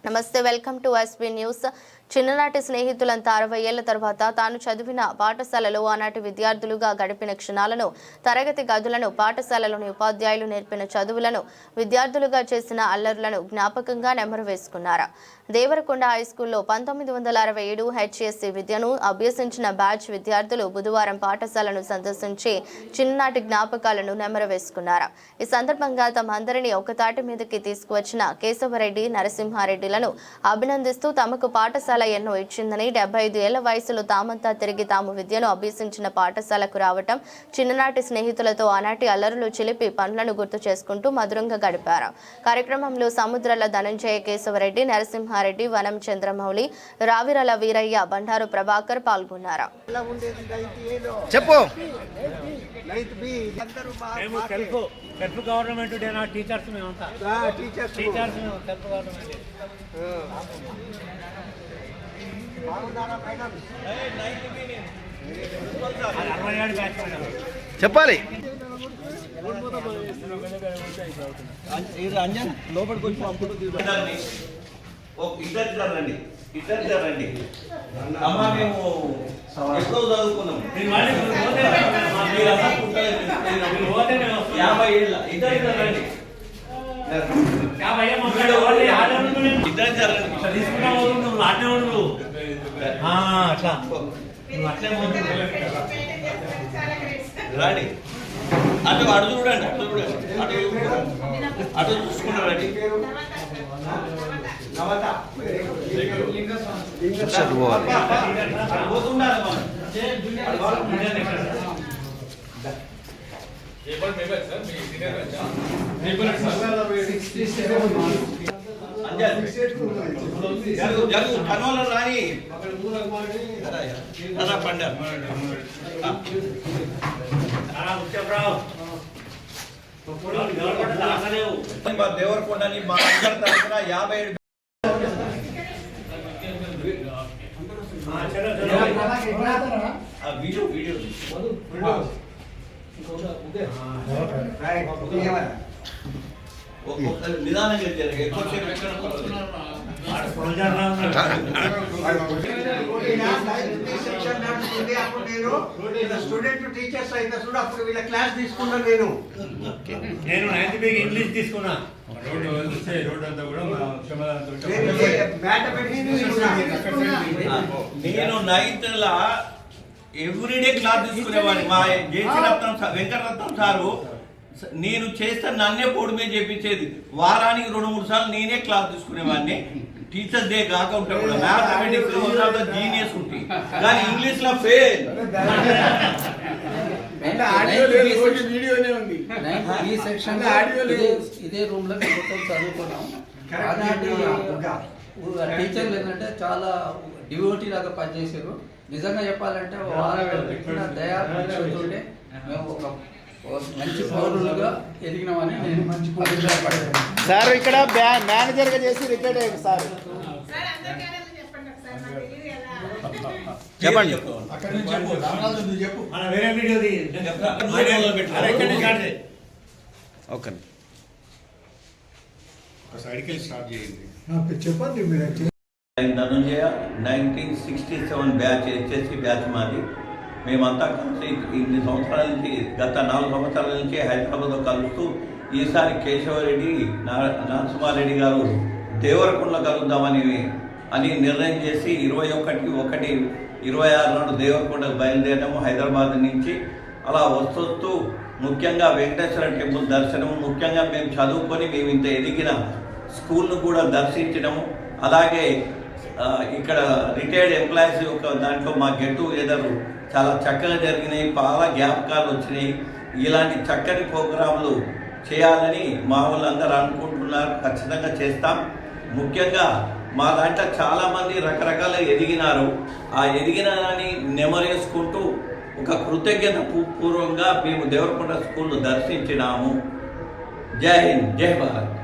నమస్తే welcome to SB news చిన్ననాటి స్నేహితులంతా అరవై ఏళ్ళ తర్వాత తాను చదివిన పాఠశాలలో ఆనాటి విద్యార్థులుగా గడిపిన క్షణాలను తరగతి గదులను పాఠశాలలోని ఉపాధ్యాయులు నేర్పిన చదువులను విద్యార్థులుగా చేసిన అల్లర్లను జ్ఞాపకంగా నెమరు వేసుకున్నారు? దేవరకొండ హై స్కూల్లో పంతొమ్మిది వందల అరవై ఏడు హెచ్ఎస్సి విద్యను అభ్యసించిన బ్యాచ్ విద్యార్థులు బుధవారం పాఠశాలను సందర్శించి చిన్ననాటి జ్ఞాపకాలను నెమరు వేసుకున్నారు? ఈ సందర్భంగా తమ అందరినీ ఒకతాటి మీదకి తీసుకువచ్చిన కేశవరెడ్డి నరసింహారెడ్డిలను అభినందిస్తూ తమకు పాఠశాల ఎన్నో ఇచ్చిందని డెబ్బై ఐదు ఏళ్ళ వయసులో తామంతా తిరిగి తాము విద్యను అభ్యసించిన పాఠశాలకు రావటం చిన్ననాటి స్నేహితులతో ఆనాటి అల్లరులు చిలిపి పనులను గుర్తు చేసుకుంటూ మధురంగా గడిపారు. కార్యక్రమంలో సముద్రాల ధనంజయ కేశవరెడ్డి నరసింహారెడ్డి వనం చంద్రమౌళి రావిరల వీరయ్య బండారు ప్రభాకర్ పాల్గొన్నారు. చెప్పు. గవర్నమెంట్ డేనా టీచర్స్ మేమంతా. టీచర్స్. టీచర్స్ మేము సెల్ఫ్ గవర్నమెంట్ బాగున్నారా మేడం అరవై ఏడు బ్యాచ్ మేడం చెప్పాలి ఇద్దరిని ఒక ఇద్దరు ఇద్దరు రండి ఇద్దరు రండి అమ్మ మేము ఎప్పుడో చదువుకున్నాం. యాభై ఏళ్ళ ఇద్దరు ఇద్దరు రండి యాభై ఏళ్ళ మొక్కలు ఓన్లీ ఆడే ఉండు నేను. ఇద్దరు ఇద్దరు రండి ఇట్లా తీసుకుంటా పోతుండు, నువ్వు అట్లా. నువ్వు అట్లే పోతుండు. రండి. అటు అటు చూడండి అటు చూడండి. అటు. అటు చూసుకుంటారండి నవత చదువు కన్నుల రాని పండ దేవరకొండని మా అందరి తరఫున యాభై ఏడు వీడియో వీడియో నిదానంగా ఎక్కువసేపు ఎక్కడ అప్పుడు నేను స్టూడెంట్ టీచర్స్ అయితే చూడు అప్పుడు వీళ్ళ క్లాస్ తీసుకున్నాను నేను నేను నైన్త్ బీకి ఇంగ్లీష్ తీసుకున్నా? నేను నైన్త్ లా ఎవ్రీడే క్లాస్ తీసుకునేవాడిని. మా జేసీ రత్నం వెంకటరత్నం సారు నేను చేస్తే నన్నే బోర్డు మీద చేపించేది. వారానికి రెండు మూడు సార్లు నేనే క్లాస్ తీసుకునేవాడిని. టీచర్స్ డే కాక ఉంటే కూడా. మ్యాథమెటిక్స్ జీనియస్ ఉంటాయి కానీ ఇంగ్లీష్లో ఫెయిల్ వీడియోనే ఉంది. ఈ సెక్షన్. ఇదే- ఇదే రూమ్లో మొత్తం చదువుకున్నాం. టీచర్లు ఏంటంటే చాలా డివోటీ లాగా పనిచేసారు. నిజంగా చెప్పాలంటే వాళ్ళు దయా మేము ఒక మంచి పౌరులుగా ఎదిగినామని నేను మంచి సార్ ఇక్కడ బ్యా- మేనేజర్గా చేసి రిటైర్డ్ అయ్యారు సార్. చెప్పండి అక్కడ నుంచి చెప్పు రామరాజు నువ్వు చెప్పు. మన వేరే. ఓకే. సైడ్కి స్టార్ట్ చేయండి. చెప్పండి మీరు. Dhanunjaya nineteen sixty seven batch HSC batch మాది. మేమంతా కలిసి ఇన్ని సంవత్సరాల నుంచి గత నాలుగు సంవత్సరాల నుంచి హైదరాబాద్లో కలుస్తూ ఈసారి కేశవరెడ్డి నరసింహారెడ్డి గారు దేవరకుండలో కలుద్దామని అని నిర్ణయం చేసి ఇరవై ఒకటి ఒకటి ఇరవై ఆరు నాడు దేవరకొండకు బయలుదేరడము హైదరాబాద్ నుంచి. అలా వస్తూ ముఖ్యంగా వెంకటేశ్వర టెంపుల్ దర్శనము ముఖ్యంగా మేము చదువుకొని మేము ఇంత ఎదిగిన స్కూల్ను కూడా దర్శించడము అలాగే ఇక్కడ రిటైర్డ్ ఎంప్లాయీస్ యొక్క దాంట్లో మా గెట్ టుగెదర్ చాలా చక్కగా జరిగినాయి చాలా జ్ఞాపకాలు వచ్చినాయి. ఇలాంటి చక్కని ప్రోగ్రాంలు చేయాలని మా వాళ్ళందరూ అనుకుంటున్నారు ఖచ్చితంగా చేస్తాం. ముఖ్యంగా మా దాంట్లో చాలామంది రకరకాల ఎదిగినారు. ఆ ఎదిగిన దాన్ని నెమరేసుకుంటూ ఒక కృతజ్ఞత పూ- పూర్వకంగా మేము దేవరకొండ స్కూల్ను దర్శించినాము. జై హింద్ జై భారత్.